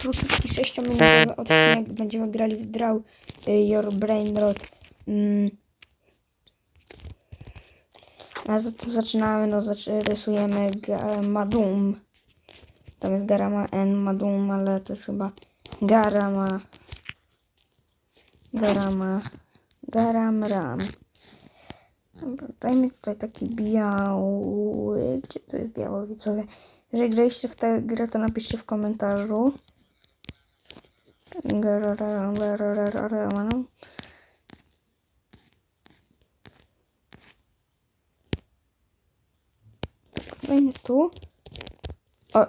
krótki 6-minutowy odcinek. Będziemy grali w Draw y, Your Brain Rot. Mm. A zatem zaczynamy, no zaczy, rysujemy Ga- Madum. Tam jest Garama N Madum, ale to jest chyba Garama. Garama. Garam Ram. Dajmy tutaj taki biały. Gdzie to jest biały widzowie? Jeżeli graliście w tę grę, to napiszcie w komentarzu. Garararam. Dajmy tu. O.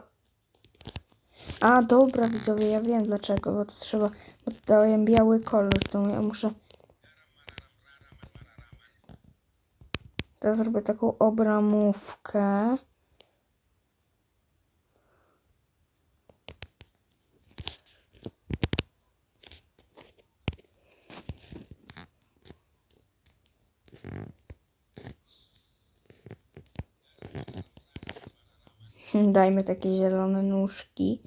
A, dobra widzowie, ja wiem dlaczego, bo to trzeba, bo daję biały kolor, to ja muszę Teraz zrobię taką obramówkę. Dajmy takie zielone nóżki.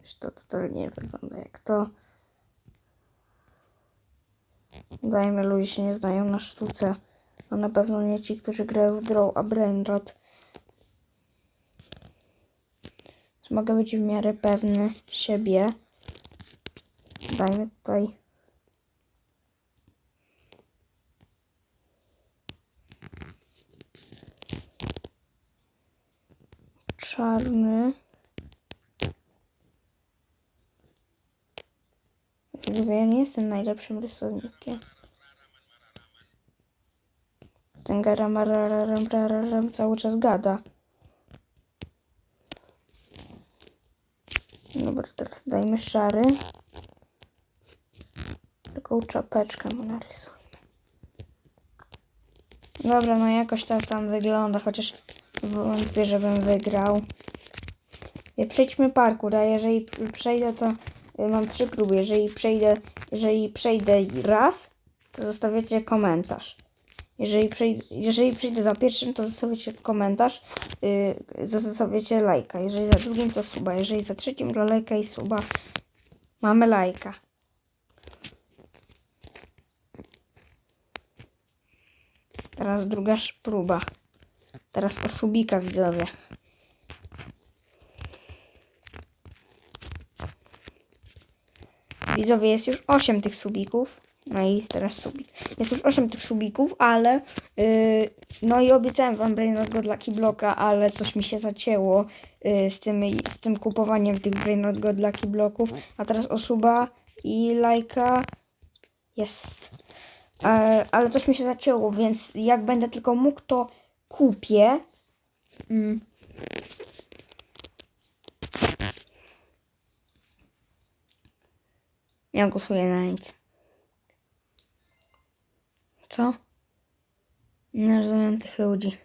Już to totalnie nie wygląda jak to. Dajmy, ludzie się nie znają na sztuce. A na pewno nie ci, którzy grają w Draw a Brainrot. Mogę być w miarę pewny siebie. Dajmy tutaj. Czarny. Ja nie jestem najlepszym rysownikiem. Ten garam cały czas gada. Dobra, teraz dajmy szary. Taką czapeczkę mu narysujmy. Dobra, no jakoś to tam wygląda, chociaż wątpię, żebym wygrał. Nie, Przejdźmy parkour, a jeżeli przejdę, to y, mam trzy próby. Jeżeli przejdę, jeżeli przejdę raz, to zostawiacie komentarz. Jeżeli, przejdę, jeżeli przyjdę za pierwszym, to zostawiacie komentarz, yy, zostawiacie lajka. Jeżeli za drugim, to suba. Jeżeli za trzecim, to lajka i suba. Mamy lajka. Teraz druga próba. Teraz o subika widzowie. Widzowie, jest już 8 tych subików. No i teraz subik. Jest już 8 tych subików, ale yy, no i obiecałem wam Brainrot Godlucky Bloka, ale coś mi się zacięło yy, z, tym, z tym kupowaniem tych Brainrot Godlucky Bloków. A teraz osuba i lajka jest. E, ale coś mi się zacięło, więc jak będę tylko mógł, to kupię. Mm. Ja głosuję na nic. Co? Nie rozumiem tych ludzi.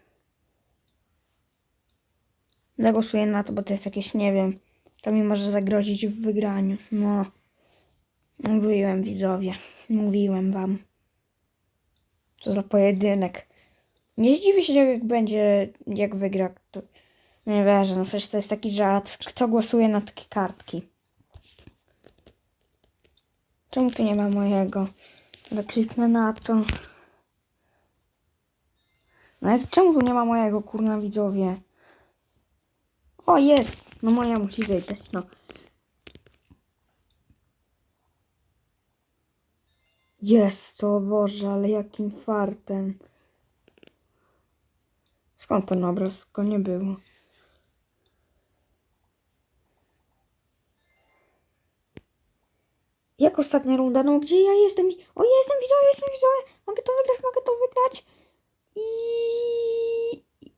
Zagłosuję na to, bo to jest jakieś, nie wiem, to mi może zagrozić w wygraniu. No. Mówiłem widzowie. Mówiłem wam. Co za pojedynek. Nie zdziwię się, jak będzie, jak wygra. To... Nie wierzę, no przecież to jest taki żart. Kto głosuje na takie kartki? Czemu tu nie ma mojego? Ale kliknę na to. No ale czemu tu nie ma mojego, kurna widzowie? O, jest! No moja musi wyjść, no. Jest to, Boże, ale jakim fartem. Skąd ten obraz? Go nie było. Jak ostatnia runda? No gdzie ja jestem? O, jestem widzowie, jestem widzowie! Mogę to wygrać, mogę to wygrać! I...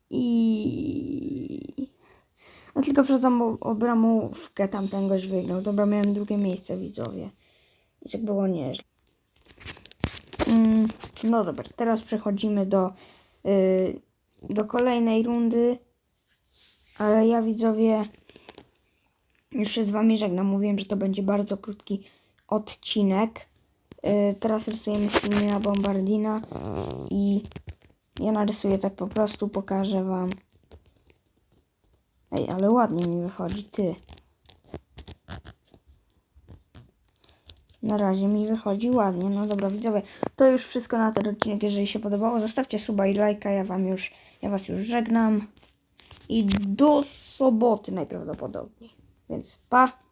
I... No tylko przez obramówkę tamten goś wygrał. Dobra, miałem drugie miejsce, widzowie. I tak było nieźle. Mm, no dobra, teraz przechodzimy do, y, do kolejnej rundy. Ale ja widzowie już się z wami żegnam. Mówiłem, że to będzie bardzo krótki odcinek. Y, teraz rysujemy Simina Bombardina i ja narysuję tak po prostu, pokażę wam. Ej, ale ładnie mi wychodzi, ty. Na razie mi wychodzi ładnie. No dobra, widzowie, to już wszystko na ten odcinek. Jeżeli się podobało, zostawcie suba i lajka. Ja wam już, ja was już żegnam. I do soboty najprawdopodobniej. Więc pa.